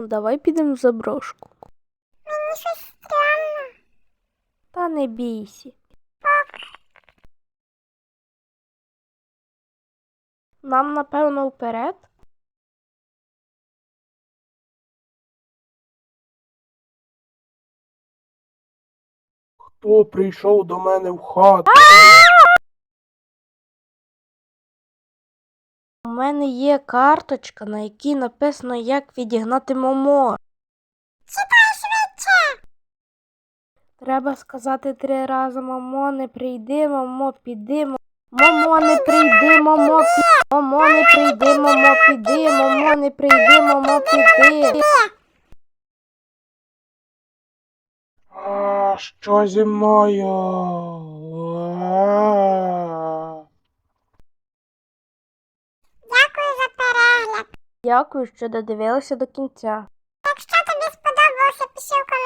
Ну, Давай підемо в заброшку. Мені щось стрьомно. Та не бійся. Нам, напевно, вперед. Хто прийшов до мене в хату? Мене є карточка, на якій написано, як відігнати Момо. Читай швидше. Треба сказати три рази Момо, не прийди, Момо, піди. Мо- Момо, не прийди, Момо, піди. Момо, не прийди, Момо, піди. Момо, не прийди, Момо, піди. А, що зі мною? А. Дякую за перегляд. Дякую, що додивилися до кінця. Якщо тобі сподобалося, пиши в коментарі.